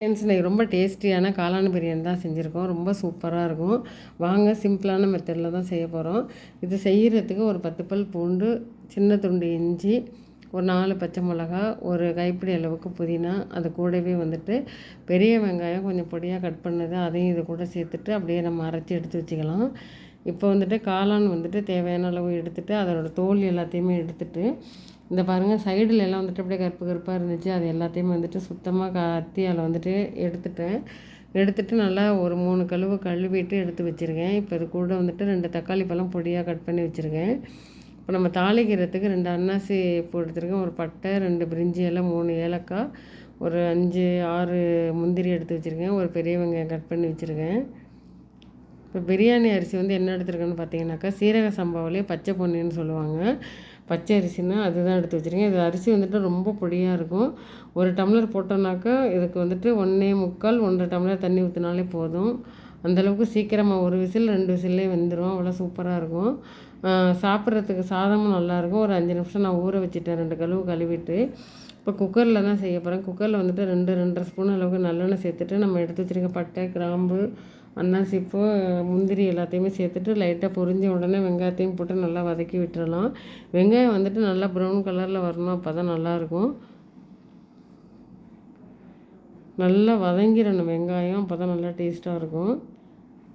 Friends இன்றைக்கி ரொம்ப டேஸ்டியான காளான் பிரியாணி தான் செஞ்சுருக்கோம். ரொம்ப சூப்பராக இருக்கும். வாங்க சிம்பிளான மெத்தடில் தான் செய்ய போகிறோம் இது செய்கிறதுக்கு ஒரு பத்து பல் பூண்டு சின்ன துண்டு இஞ்சி ஒரு நாலு பச்சை மிளகா ஒரு கைப்பிடி அளவுக்கு புதினா அது கூடவே வந்துட்டு பெரிய வெங்காயம் கொஞ்சம் பொடியாக கட் பண்ணது அதையும் இது கூட சேர்த்துட்டு அப்படியே நம்ம அரைச்சி எடுத்து வச்சுக்கலாம். இப்போ வந்துட்டு காளான் வந்துட்டு தேவையான அளவு எடுத்துகிட்டு அதோடய தோல் எல்லாத்தையுமே எடுத்துகிட்டு இந்த பாருங்கள் சைடில் எல்லாம் வந்துட்டு அப்படியே கருப்பு கருப்பாக இருந்துச்சு. அது எல்லாத்தையும் வந்துட்டு சுத்தமாக கத்தியால் வந்துட்டு எடுத்துட்டேன் எடுத்துட்டு நல்லா ஒரு மூணு கழுவு கழுவிட்டு எடுத்து வச்சுருக்கேன். இப்போ இது கூட வந்துட்டு ரெண்டு தக்காளி பழம் பொடியாக கட் பண்ணி வச்சுருக்கேன். இப்போ நம்ம தாளிக்கிறதுக்கு ரெண்டு அன்னாசி பூ எடுத்துருக்கேன். ஒரு பட்டை ரெண்டு பிரிஞ்சி எல்லாம் மூணு ஏலக்காய் ஒரு அஞ்சு ஆறு முந்திரி எடுத்து வச்சுருக்கேன். ஒரு பெரிய வெங்காயம் கட் பண்ணி வச்சுருக்கேன். இப்போ பிரியாணி அரிசி வந்து என்ன எடுத்துருக்கேன்னு பார்த்தீங்கன்னாக்கா சீரக சம்பாவிலே பச்சை பொன்னின்னு சொல்லுவாங்க. பச்சை அரிசினா அதுதான் எடுத்து வச்சுருக்கேன். இது அரிசி வந்துட்டு ரொம்ப பொடியாக இருக்கும். ஒரு டம்ளர் போட்டோம்னாக்கா இதுக்கு வந்துட்டு ஒன்றே முக்கால் ஒன்றரை டம்ளர் தண்ணி ஊற்றினாலே போதும். அந்தளவுக்கு சீக்கிரமாக ஒரு விசில் ரெண்டு விசில்லே வெந்துடும் அவ்வளோ சூப்பராக இருக்கும். சாப்பிட்றதுக்கு சாதமும் நல்லாயிருக்கும் ஒரு அஞ்சு நிமிஷம் நான் ஊற வச்சுட்டேன். ரெண்டு கழுவு கழுவிட்டு இப்போ குக்கரில் தான் செய்ய போகிறேன் குக்கரில் வந்துட்டு ரெண்டு ரெண்டரை ஸ்பூன் அளவுக்கு நல்லெண்ணெய் சேர்த்துட்டு நம்ம எடுத்து வச்சுருக்க பட்டை கிராம்பு அன்னாசி அன்னாசிப்பூ முந்திரி எல்லாத்தையுமே சேர்த்துட்டு லைட்டாக பொரிஞ்ச உடனே வெங்காயத்தையும் போட்டு நல்லா வதக்கி விட்டுறலாம். வெங்காயம் வந்துட்டு நல்லா ப்ரௌன் கலரில் வரணும் அப்போ தான் நல்லாயிருக்கும் நல்லா வதங்கிடணும் வெங்காயம் அப்போ தான் நல்லா டேஸ்ட்டாக இருக்கும்.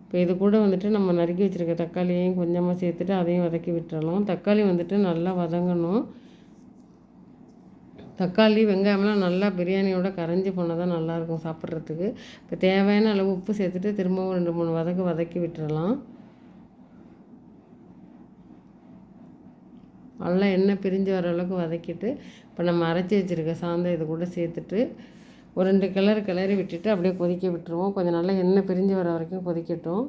இப்போ இது கூட வந்துட்டு நம்ம நறுக்கி வச்சுருக்க தக்காளியையும் கொஞ்சமாக சேர்த்துட்டு அதையும் வதக்கி விட்டுறலாம். தக்காளி வந்துட்டு நல்லா வதங்கணும். தக்காளி வெங்காயம்லாம் நல்லா பிரியாணியோட கரைஞ்சி போனால் தான் நல்லாயிருக்கும் சாப்பிட்றதுக்கு. இப்போ தேவையான அளவு உப்பு சேர்த்துட்டு திரும்பவும் ரெண்டு மூணு வதக்கு வதக்கி விட்டுறலாம். நல்லா எண்ணெய் பிரிஞ்சு வர அளவுக்கு வதக்கிட்டு இப்போ நம்ம அரைச்சி வச்சுருக்க சாந்தை இது கூட சேர்த்துட்டு ஒரு ரெண்டு கிளறு கிளறி விட்டுட்டு அப்படியே கொதிக்க விட்டுருவோம். கொஞ்சம் நல்லா எண்ணெய் பிரிஞ்சு வர வரைக்கும் கொதிக்கட்டும்.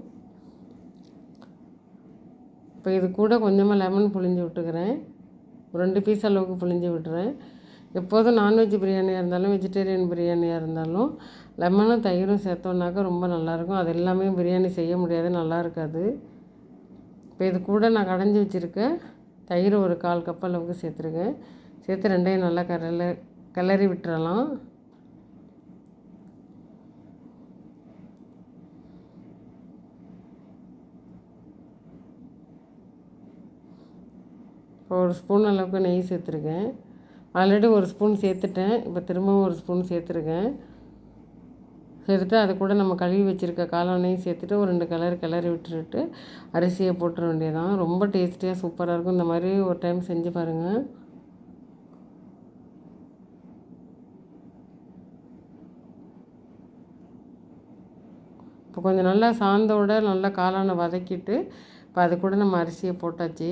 இப்போ இது கூட கொஞ்சமாக லெமன் புழிஞ்சு விட்டுக்கிறேன். ரெண்டு பீஸ் அளவுக்கு புழிஞ்சு விட்டுறேன். எப்போதும் நான்வெஜ் பிரியாணியாக இருந்தாலும் வெஜிடேரியன் பிரியாணியாக இருந்தாலும் லெமனும் தயிரும் சேர்த்தோன்னாக்கா ரொம்ப நல்லாயிருக்கும். அது எல்லாமே பிரியாணி செய்ய முடியாது நல்லா இருக்காது. இப்போ இது கூட நான் கடைஞ்சி வச்சுருக்கேன் தயிர் ஒரு கால் கப் அளவுக்கு சேர்த்துருக்கேன். சேர்த்து ரெண்டையும் நல்லா கரல கிளறி விட்டுறலாம். ஒரு ஸ்பூன் அளவுக்கு நெய் சேர்த்துருக்கேன். ஆல்ரெடி ஒரு ஸ்பூன் சேர்த்துட்டேன். இப்போ திரும்பவும் ஒரு ஸ்பூன் சேர்த்துருக்கேன். சேர்த்துட்டு அது கூட நம்ம கழுவி வச்சுருக்க காளானையும் சேர்த்துட்டு ஒரு ரெண்டு கலர் கிளறி விட்டுட்டு அரிசியை போட்டுற வேண்டியதான் ரொம்ப டேஸ்டியாக சூப்பராக இருக்கும். இந்த மாதிரி ஒரு டைம் செஞ்சு பாருங்கள் இப்போ கொஞ்சம் நல்லா சாந்தோட நல்லா காளானை வதக்கிட்டு இப்போ அது கூட நம்ம அரிசியை போட்டாச்சு.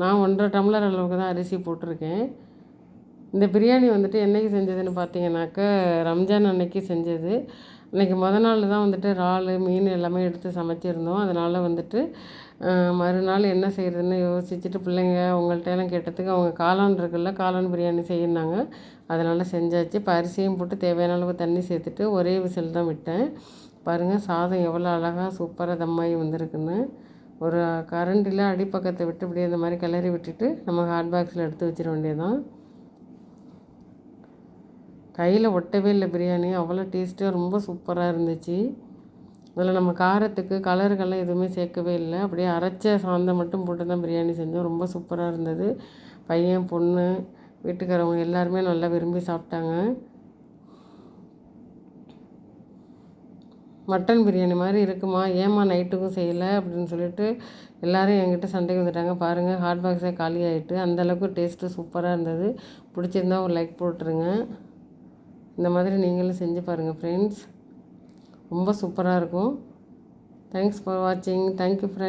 நான் ஒன்றரை டம்ளர் அளவுக்கு தான் அரிசி போட்டிருக்கேன். இந்த பிரியாணி வந்துட்டு என்றைக்கு செஞ்சதுன்னு பார்த்தீங்கன்னாக்க ரம்ஜான் அன்னைக்கு செஞ்சது. அன்றைக்கி முத நாள் தான் வந்துட்டு இறால் மீன் எல்லாமே எடுத்து சமைச்சிருந்தோம். அதனால் வந்துட்டு மறுநாள் என்ன செய்கிறதுன்னு யோசிச்சுட்டு பிள்ளைங்க அவங்கள்ட்ட கேட்டதுக்கு அவங்க காளான் இருக்குல்ல காளான் பிரியாணி செய்யினாங்க அதனால் செஞ்சாச்சு. இப்போ அரிசியும் போட்டு தேவையான அளவுக்கு தண்ணி சேர்த்துட்டு ஒரே விசில் தான் விட்டேன். பாருங்கள் சாதம் எவ்வளோ அழகாக சூப்பராக தம்மாயி வந்திருக்குன்னு. ஒரு கரண்டில் அடிப்பக்கத்தை விட்டு இப்படியே இந்த மாதிரி கிளறி விட்டுட்டு நம்ம ஹாட் பாக்ஸில் எடுத்து வச்சிட வேண்டியதான் கையில் ஒட்டவே இல்லை பிரியாணி. அவ்வளோ டேஸ்ட்டாக ரொம்ப சூப்பராக இருந்துச்சு. அதில் நம்ம காரத்துக்கு கலருக்கெல்லாம் எதுவுமே சேர்க்கவே இல்லை. அப்படியே அரைச்ச சாந்தை மட்டும் போட்டு தான் பிரியாணி செஞ்சோம். ரொம்ப சூப்பராக இருந்தது. பையன் பொண்ணு வீட்டுக்காரவங்க எல்லாருமே நல்லா விரும்பி சாப்பிட்டாங்க. மட்டன் பிரியாணி மாதிரி இருக்குமா? ஏமா நைட்டுக்கும் செய்யலை? அப்படின்னு சொல்லிட்டு எல்லோரும் என்கிட்ட சண்டைக்கு வந்துட்டாங்க. பாருங்கள் ஹாட் பாக்ஸே காலி ஆகிட்டு அந்தளவுக்கு டேஸ்ட்டு சூப்பராக இருந்தது. பிடிச்சிருந்தா ஒரு லைக் போட்டுருங்க. இந்த மாதிரி நீங்களும் செஞ்சு பாருங்கள் ஃப்ரெண்ட்ஸ் ரொம்ப சூப்பராக இருக்கும். தேங்க்ஸ் ஃபார் வாட்சிங் தேங்க்யூ ஃப்ரெண்ட்ஸ்